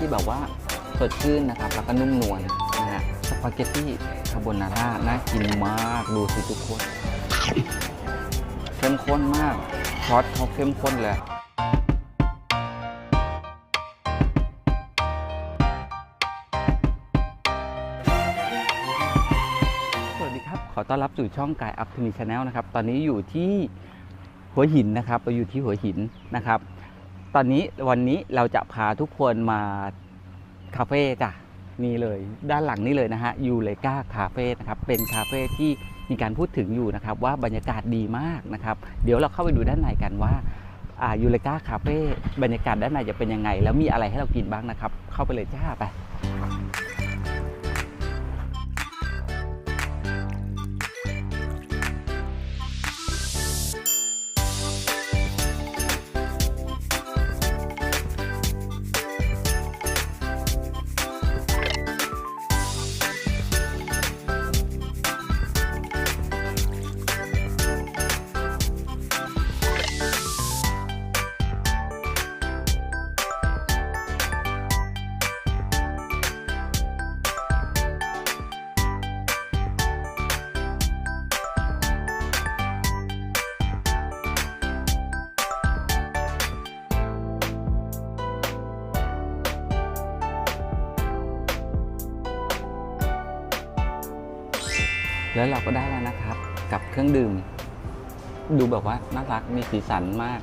ที่แบบว่าสดชื่นนะครับ แล้วก็นุ่มนวลนะฮะสปาเกตตี้คาโบนาร่าน่ากินมากดูสิทุกคนเข้มข้นมากซอสเขาเข้มข้นเลยสวัสดีครับ ขอต้อนรับสู่ช่องกายอัพทูมีชาแนลนะครับ ตอนนี้อยู่ที่หัวหินนะครับเราอยู่ที่หัวหินนะครับ ตอนนี้วันนี้เราจะพาทุกคนมาคาเฟ่จ้ะนี่เลยด้านหลังนี่เลยนะฮะยูเลกาคาเฟ่นะครับเป็นคาเฟ่ที่มีการพูดถึงอยู่นะครับว่าบรรยากาศดีมากนะครับเดี๋ยวเราเข้าไปดูด้านในกันว่ายูเลกาคาเฟ่บรรยากาศด้านในจะเป็นยังไง แล้วมีอะไรให้เรากินบ้างนะครับ เข้าไปเลยจ้าไป แล้วเราก็ได้แล้วนะครับ กับเครื่องดื่ม ดูแบบว่าน่ารักมีสีสันมาก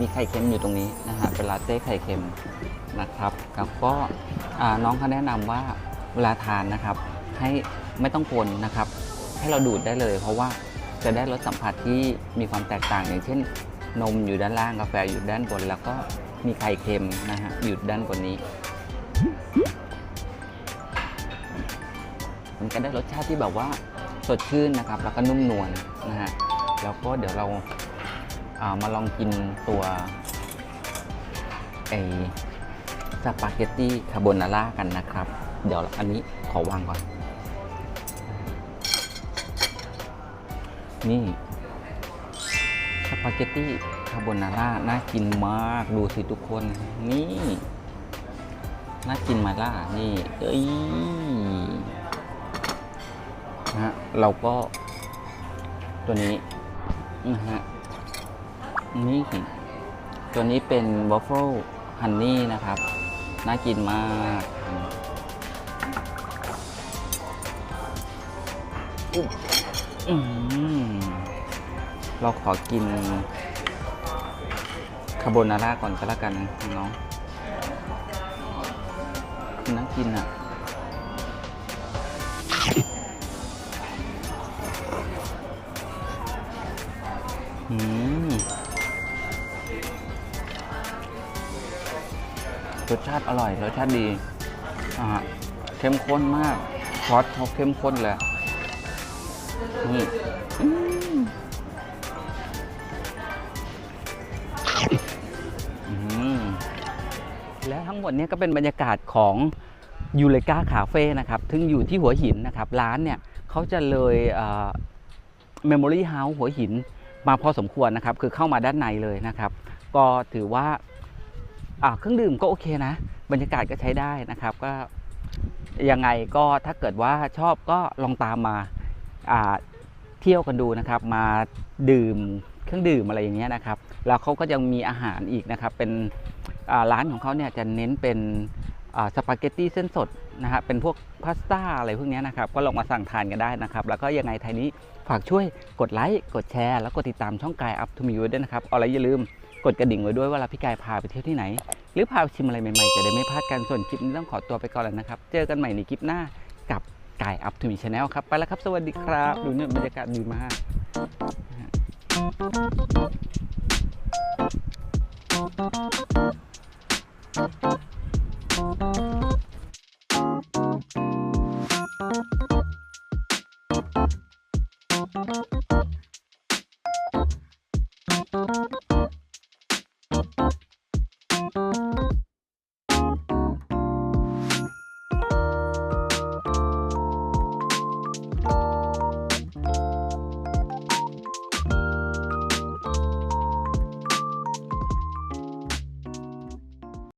มีไข่เค็มอยู่ตรงนี้นะฮะเป็นลาเต้ไข่เค็มนะครับแล้วก็น้องเขาแนะนำว่าเวลาทานนะครับ ให้ไม่ต้องคนนะครับ ให้เราดูดได้เลย เพราะว่าจะได้รสสัมผัสที่มีความแตกต่างอย่างเช่น นมอยู่ด้านล่างกาแฟอยู่ด้านบน แล้วก็มีไข่เค็มนะฮะอยู่ด้านบนนี้มันก็ได้รสชาติที่แบบว่า สดชื่นนะครับ แล้วก็นุ่มนวลนะฮะแล้วก็เดี๋ยวเราอามาลองกินตัวไอสปาเกตตี้คาโบนาร่ากันนะครับ เดี๋ยวอันนี้ขอวางก่อน นี่สปาเกตตี้คาโบนาร่าน่ากินมากดูสิทุกคนนี่ น่ากินมาล่านี่ เอ้ย นะฮะเราก็ตัวนี้นะฮะนี่ตัวนี้เป็นวอฟเฟิลฮันนี่นะครับ น่ากินมากอืมเราขอกินคาโบนาร่าก่อนก็แล้วกันน้องน่ากินอะ อืมรสชาติอร่อย รสชาติดีอ่าเข้มข้นมากซอสเขาเข้มข้นเลยนี่และทั้งหมดนี้ก็เป็นบรรยากาศของยูเลกาคาเฟ่นะครับซึ่งอยู่ที่หัวหินนะครับ ร้านเนี่ยเขาจะเลยเมมโมรี่เฮาส์หัวหิน มาพอสมควรนะครับ คือเข้ามาด้านในเลยนะครับ ก็ถือว่าเครื่องดื่มก็โอเคนะ บรรยากาศก็ใช้ได้นะครับ ก็ยังไงก็ถ้าเกิดว่าชอบก็ลองตามมาเที่ยวกันดูนะครับ มาดื่มเครื่องดื่มอะไรอย่างเงี้ยนะครับ แล้วเขาก็ยังมีอาหารอีกนะครับ เป็นร้านของเขาเนี่ยจะเน้นเป็น สปาเกตตี้เส้นสดนะฮะเป็นพวกพาสต้าอะไรพวกนี้นะครับ ก็ลองมาสั่งทานกันได้นะครับ แล้วก็ยังไงไทยนี้ฝากช่วยกดไลค์ กดแชร์ แล้วกดติดตามช่องกายอัพทูมีไว้ด้วยนะครับ เอาอะไรอย่าลืมกดกระดิ่งไว้ด้วยเวลาพี่กายพาไปเที่ยวที่ไหน หรือพาไปชิมอะไรใหม่ๆ จะได้ไม่พลาดกันส่วนคลิปนี้ต้องขอตัวไปก่อนแล้วนะครับ เจอกันใหม่ในคลิปหน้ากับกายอัพทูมีชแนลครับ ไปแล้วครับ สวัสดีครับ ดูเนี่ยบรรยากาศดีมาก